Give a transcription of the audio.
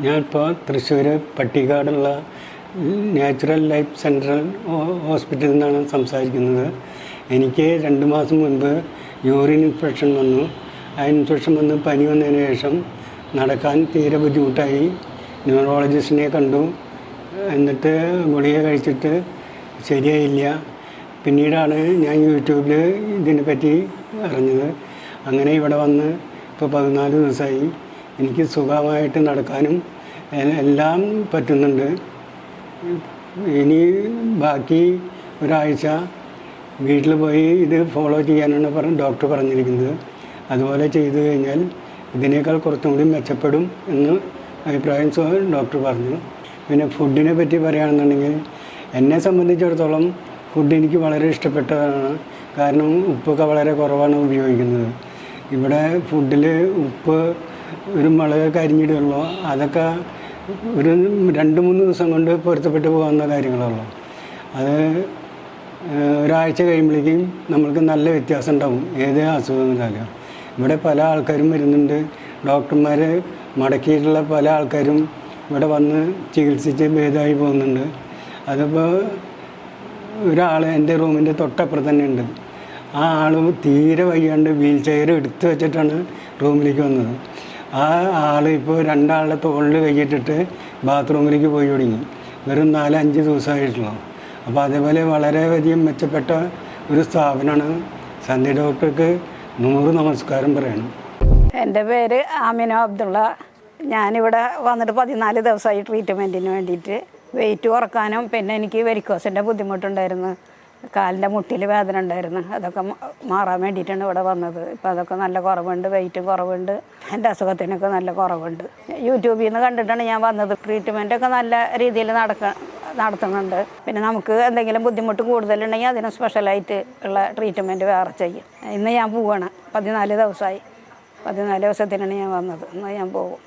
ഞാനിപ്പോൾ തൃശ്ശൂർ പട്ടിക്കാടുള്ള natural life central ഹോസ്പിറ്റലിൽ നിന്നാണ് സംസാരിക്കുന്നത്. എനിക്ക് രണ്ട് മാസം മുൻപ് യൂറിൻ ഇൻഫെക്ഷൻ വന്നു. ആ ഇൻഫെക്ഷൻ വന്ന് പനി വന്നതിന് ശേഷം നടക്കാൻ തീരെ ബുദ്ധിമുട്ടായി. ന്യൂറോളജിസ്റ്റിനെ കണ്ടു. എന്നിട്ട് ഗുളിക കഴിച്ചിട്ട് ശരിയായില്ല. പിന്നീടാണ് ഞാൻ യൂട്യൂബിൽ ഇതിനെപ്പറ്റി അറിഞ്ഞത്. അങ്ങനെ ഇവിടെ വന്ന് ഇപ്പോൾ പതിനാല് ദിവസമായി എനിക്ക് സുഖമായിട്ട് നടക്കാനും എല്ലാം പറ്റുന്നുണ്ട്. ഇനി ബാക്കി ഒരാഴ്ച വീട്ടിൽ പോയി ഇത് ഫോളോ ചെയ്യാനാണ് പറ ഡോക്ടർ പറഞ്ഞിരിക്കുന്നത്. അതുപോലെ ചെയ്തു കഴിഞ്ഞാൽ ഇതിനേക്കാൾ കുറച്ചും കൂടി മെച്ചപ്പെടും എന്ന് അഭിപ്രായം ഡോക്ടർ പറഞ്ഞു. പിന്നെ ഫുഡിനെ പറ്റി പറയുകയാണെന്നുണ്ടെങ്കിൽ എന്നെ സംബന്ധിച്ചിടത്തോളം ഫുഡ് എനിക്ക് വളരെ ഇഷ്ടപ്പെട്ടതാണ്. കാരണം ഉപ്പൊക്കെ വളരെ കുറവാണ് ഉപയോഗിക്കുന്നത്. ഇവിടെ ഫുഡിൽ ഉപ്പ് ഒരു മുളകൊക്കെ കരിഞ്ഞിടുള്ളൂ. അതൊക്കെ ഒരു രണ്ട് മൂന്ന് ദിവസം കൊണ്ട് പൊരുത്തപ്പെട്ട് പോകുന്ന കാര്യങ്ങളുള്ളൂ അത് ഒരാഴ്ച കഴിയുമ്പോഴേക്കും നമ്മൾക്ക് നല്ല വ്യത്യാസം ഉണ്ടാവും. ഏത് അസുഖം വന്നാലും. ഇവിടെ പല ആൾക്കാരും വരുന്നുണ്ട്. ഡോക്ടർമാർ മടക്കിയിട്ടുള്ള പല ആൾക്കാരും ഇവിടെ വന്ന് ചികിത്സിച്ച് ഭേദമായി പോകുന്നുണ്ട്. അതിപ്പോൾ ഒരാൾ എന്റെ റൂമിന്റെ തൊട്ടപ്പുറത്ത് തന്നെ ഉണ്ട്. ആ ആൾ തീരെ വയ്യാണ്ട് വീൽ ചെയർ എടുത്തു വെച്ചിട്ടാണ് റൂമിലേക്ക് വന്നത്. ആ ആൾ ഇപ്പോൾ രണ്ടാളുടെ തോളിൽ കൈയിട്ടിട്ട് ബാത്റൂമിലേക്ക് പോയി തുടങ്ങി. വെറും നാലഞ്ച് ദിവസമായിട്ടുള്ളൂ. അപ്പോൾ അതേപോലെ വളരെ വളരെയധികം മെച്ചപ്പെട്ട ഒരു സ്ഥാപനമാണ് സന്ധ്യ ഡോക്ടർക്ക് നൂറ് നമസ്കാരം പറയണം. എന്റെ പേര് ആമിന അബ്ദുള്ള. ഞാനിവിടെ വന്നിട്ട് പതിനാല് ദിവസമായി ട്രീറ്റ്മെന്റിന് വേണ്ടിയിട്ട് വെയിറ്റ് കുറക്കാനും പിന്നെ എനിക്ക് വെരിക്കോസിന്റെ ബുദ്ധിമുട്ടുണ്ടായിരുന്നു. കാലിന്റെ മുട്ടിൽ വേദന ഉണ്ടായിരുന്നു. അതൊക്കെ മാറാൻ വേണ്ടിയിട്ടാണ് ഇവിടെ വന്നത്. ഇപ്പം അതൊക്കെ നല്ല കുറവുണ്ട് വെയിറ്റും കുറവുണ്ട് എന്റെ അസുഖത്തിനൊക്കെ നല്ല കുറവുണ്ട്. യൂട്യൂബിൽ നിന്ന് കണ്ടിട്ടാണ് ഞാൻ വന്നത്. ട്രീറ്റ്മെന്റൊക്കെ നല്ല രീതിയിൽ നടക്ക നടത്തുന്നുണ്ട്. പിന്നെ നമുക്ക് എന്തെങ്കിലും ബുദ്ധിമുട്ട് കൂടുതലുണ്ടെങ്കിൽ അതിന് സ്പെഷ്യലായിട്ട് ഉള്ള ട്രീറ്റ്മെന്റ് വേറെ ചെയ്യും. ഇന്ന് ഞാൻ പോവുകയാണ് പതിനാല് ദിവസമായി. പതിനാല് ദിവസത്തിനാണ് ഞാൻ വന്നത്. ഇന്ന് ഞാൻ പോകും